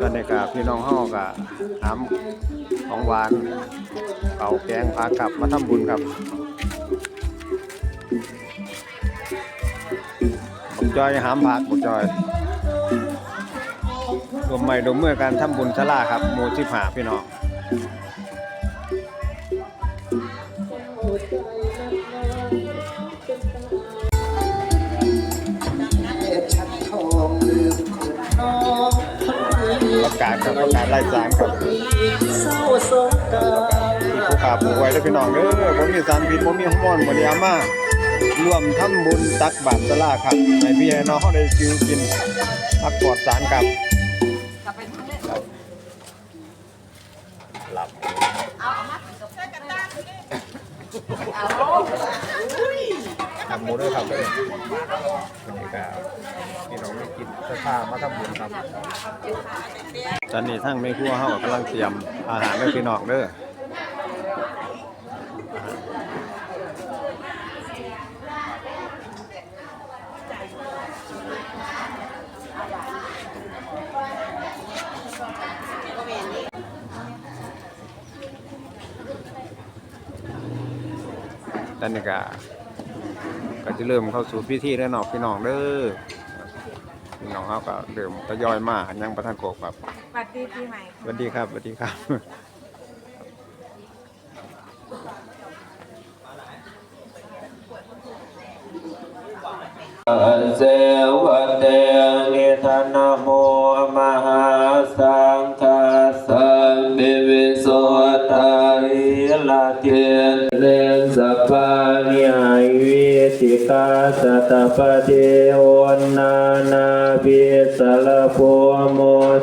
ก็ในกาพี่น้องเฮาก็หามของหวานเป่าแกงพากลับมาทำบุญครับผมจอยหามผักผมจอยรวมใหม่รวมเมื่อการทำบุญชลาครับหมู่ที่หาพี่น้อง ประกาศครับประกาศไล่จางครับเศร้าสงกรารมีผู้ขาผู้ไว้แล้วพี่น้องเด้อผมมีสารพิษผมมีฮอร์โมนบ่ได้เอามาร่วมทำบุญตักบาตรสลาครับให้พี่ให้น้องเฮาได้กินกินพักปลอดสารครับครับหลับทำหมูด้วยครับเด้อวันนี้ก็ พี่น้องไม่กินเสื้อผ้ามาทำบุญครับตอนนี้ทั้งแม่ครัวเฮากำลังเตรียมอาหารให้พี่น้องเด้อตอนนี้ก็ก็จะเริ่มเข้าสู่พิธีแล้วเนาะพี่น้องเด้อ พี่น้องเขาก็เริ่มทยอยมายังประทานโกกครับสวัสดีปีใหม่สวัสดีครับสวัสดีครับเส กาสตปะเทโอนนานาบิสลโพโม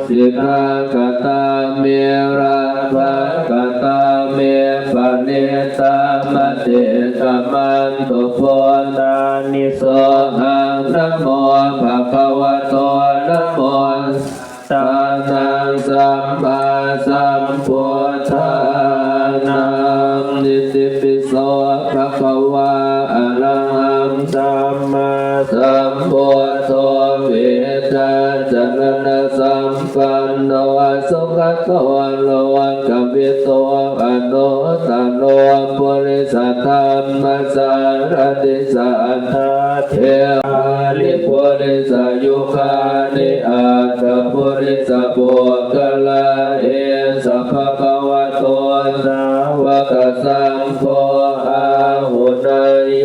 สิกาคตาเมระภะกตาเมปะเนตามะเตตะมันตุโพนานิโสหังนะโมภะคะวะโตนะโมตานังสัมมาสัมพุ สวะโตโลกวิโตอโนตโนปุริสัทธัมมัสารติสัทธาเทอาลิปุริสยุคานิอาตปุริสปุกลาเอสัพพะวะโตสาวกสังโฆ นายโย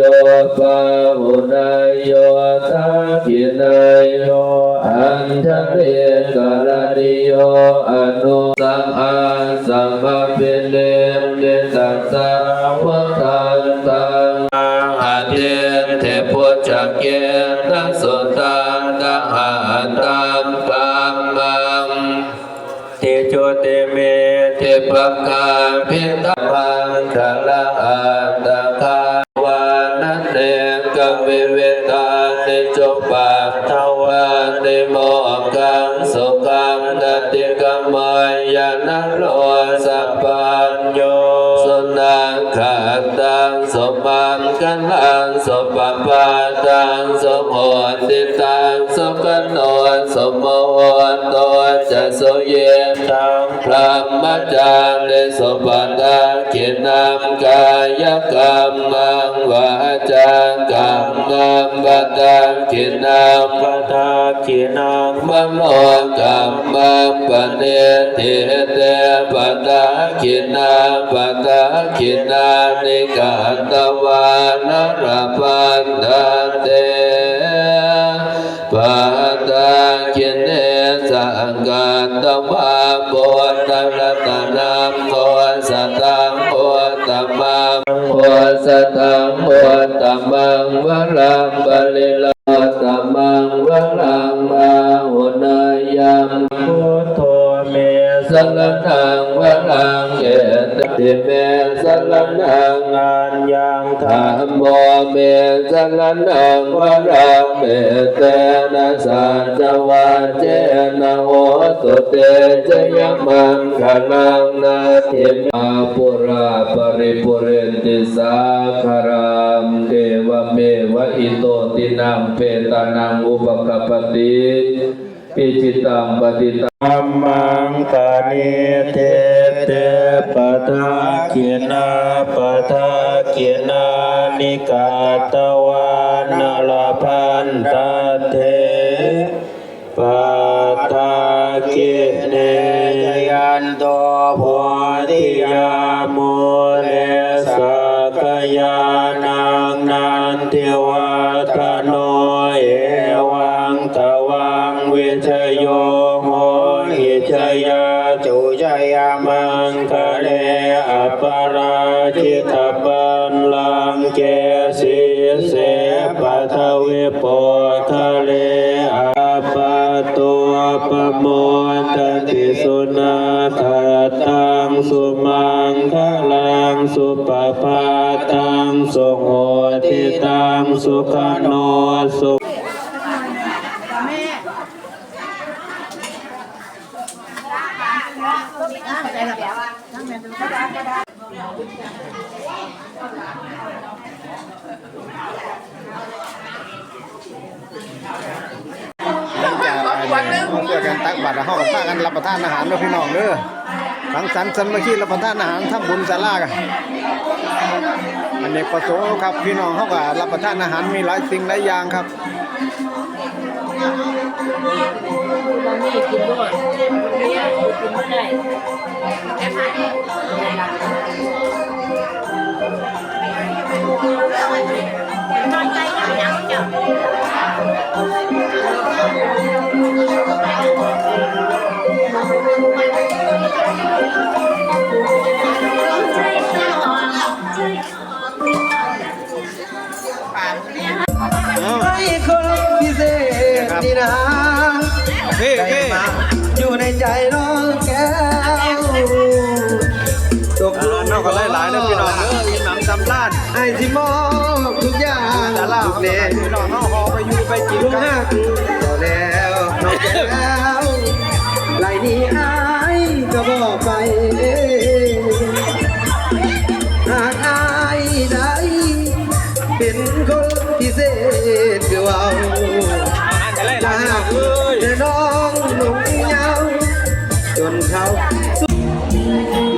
ปาหุนายโยทักขินายโยอันทะเรกรณิโยอนุสังอาสัมภเปเลมเดตัสสาวะทันตังอาเทเทพุจักเกนะสุตังตะหาตังกัมมังเตโชเตเมเทปะกาพิตาปังคะละอัน ตังสุขโนสมโอนโตจะสุเยตังพรหมจารย์ในสมบัติเขียนนำกายกรรมังวาจากรรมนามบัตังเขียนนำมบัตาเขียนนำมมโนกรรมังปเนเทเตปัตาเขียนนำมปัตาเขียนนำในกาตวานรพันธังกัตวะโพตรัตนังโพสตังโพตมังโพสตังโพตมังวรังบาลิลาตมังวรังมาหุนายยังพุทโธเมสรนังวะรังเอ ติเมสรนังอัญญังธรรมโมเมสรนังวรังเมเตนะสัจวาเจนะโหตุเตจยมังคลังนาทิมาปุราปริปุเรนติสาคารามเทวเมวะอิโตตินังเปตานังอุปกปติปิจิตังปฏิตังมังกานิเท ตวานลาพันตาเทปะทากิเนยันโตโสุมังคะลังสุปปาตังสุโหติตังสุขโนสุหลังจากเขาเกิดกันตักบาตรแล้วเขาก็พากันรับประทานอาหารด้อพี่น้องเด้อ สังสรรค์สามัคคีรับประทานอาหารทำบุญศาลากันอันนี้ประสงค์ครับพี่น้องเขาก็รับประทานอาหารมีหลายสิ่งหลายอย่างครับนี่กินด้วยบางนี่กินไม่ได้เอา ให้คนพิเศษนี่นะโอเคโอยู่ในใจน้องแก้วตกอาหารนอกก็หลายๆเด้อพี่น้องเด้อมีหนังสำลาดไอ้ที่มอบทุกอย่างศาลาทุกเขาเดก็ให้ชพี่น้องเขาหอไปอยู่ไปกินลุงคหัรับกเจ้าแล้วน้องแก้ว ไหลนี้อายก็บอกไป หากอายได้เป็นคนพิเศษคือว่าหลายๆพี่น้องเอ้ยแต่น้องหนุ่มยาวจนเขาว่า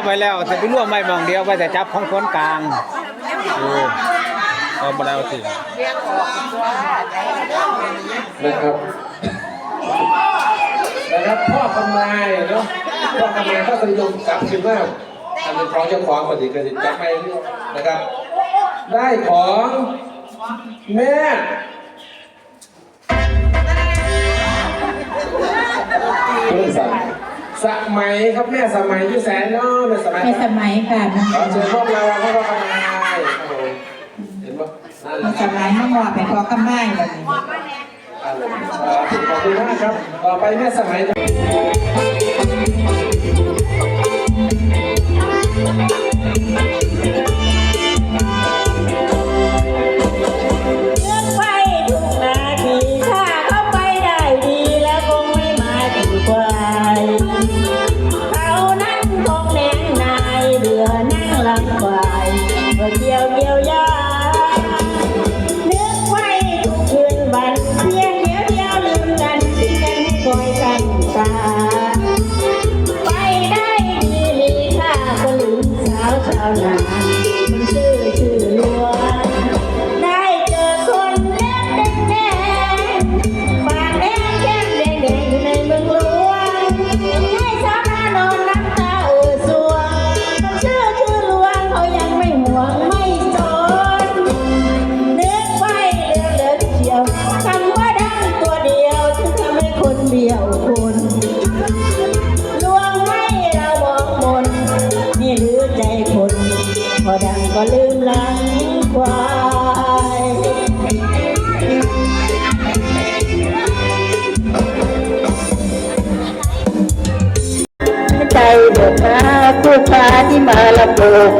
บไปแล้วแต่ไปร่วมไม่มองเดียวไปแต่จับของคนกลางเออเอาบ่ได้เอาสินะครับนะครับพ่อกำไรเนาะพ่อกำไรก็สนิยมกลับคืนว่าอันเป็นของเจ้าของปฏิกสิทธิ์จับไปนะครับ ได้ของแม่เรื่องสมัย สมัยครับแม่สมัยอยุ่แสนเนาะแม่สมัยในสมัยค่ะขอเชิญพวกเราพวกเรากำลังครับผมเห็นปะนั่นแหในละคสรับมัยมั่งว่าไปพอกำไม้แบบนี้ขอบคุณมากครับ ต่อไปแม่สมัยเจเดือดมาผู้ค้าที่มาลำโบก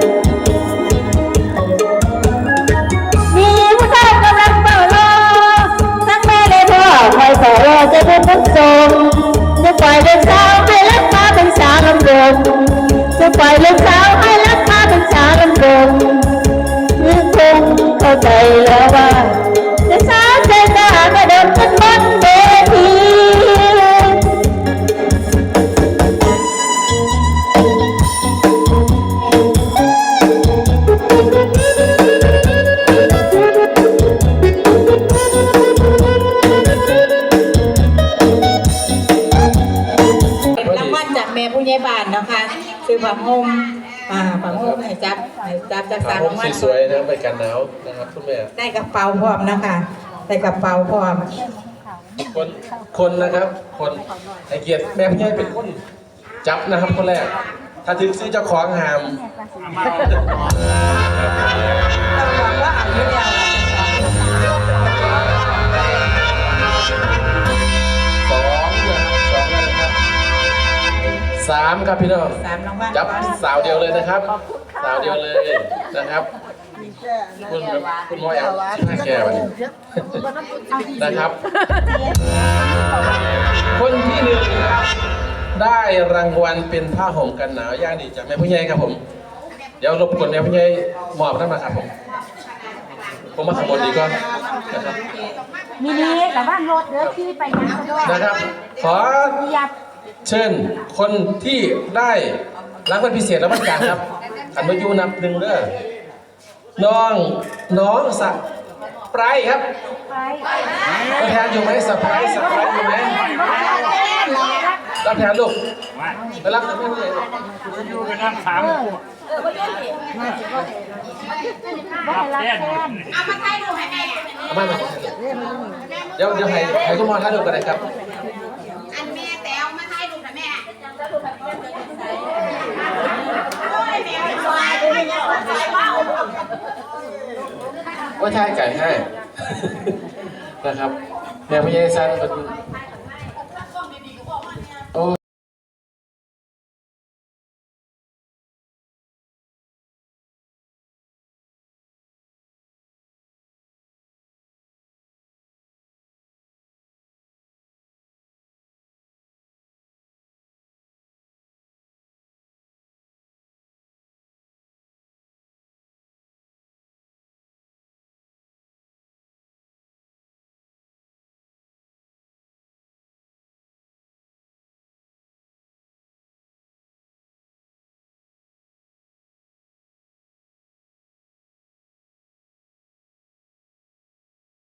มีผู้ชายกำลังเป่าโลทั้งแม่และพ่อคอยเป่ารอจะเป็นผู้ทรงจะปล่อยเด็กสาวให้รักมาเป็นสาวลำดงจะปล่อยเด็กสาวให้รักมาเป็นสาวลำดงยืนคงเข้าใจแล้วว่าจะสาวใจกล้าก็เดินขึ้นบน สามรางวัลสวยๆนะครับไปกันหนาวนะครับคุณแม่ได้กระเป๋าพร้อมเนาะคะได้กระเป๋าพร้อม คนคนนะครับ คนไอเกียรติแม่พี่ให้เป็นคนจับนะครับคนแรก ถ้าถึงซื้อเจ้าของหามสองนะครับสองแล้วนะครับสามครับพี่น้องสามรางวัลจับสาวเดียวเลยนะครับสาวเดียวเลยนะครับ คุณคุณหมอแอลห้าแก้วนี่นะครับ คนที่หนึ่งนะครับ ได้รางวัลเป็นผ้าห่มกันหนาวย่างดีจากแม่ผู้ใหญ่ครับผม เดี๋ยวรบกวนแม่ผู้ใหญ่มอบนั่นมาครับผมผมมาขบวนดีก่อนนะครับ มินิกับบ้านรถเด้อที่ไปยังก็ด้วยนะครับ ขอยับ เชิญคนที่ได้รางวัลพิเศษรางวัลกลางครับ อันมายูนับหนึ่งเด้อน้องน้องสะปรายครับไปรับแทนอยู่ไหมสะปรายสะปรายอยู่ไหมรับแทนลูกไปรับไม่เลยอยู่กันนั่งสามแย่นเอามาให้ดูให้แม่เอามามเดี๋ยวเดี๋ยวให้ให้คุณหมอท่านดูกันเลยครับ อันแม่แต้วมาให้ดูนะแม่โอ้ยแม่ไม่ส ว่าวว่าชายไก่ให้นะครับแนวพญายสันเป็น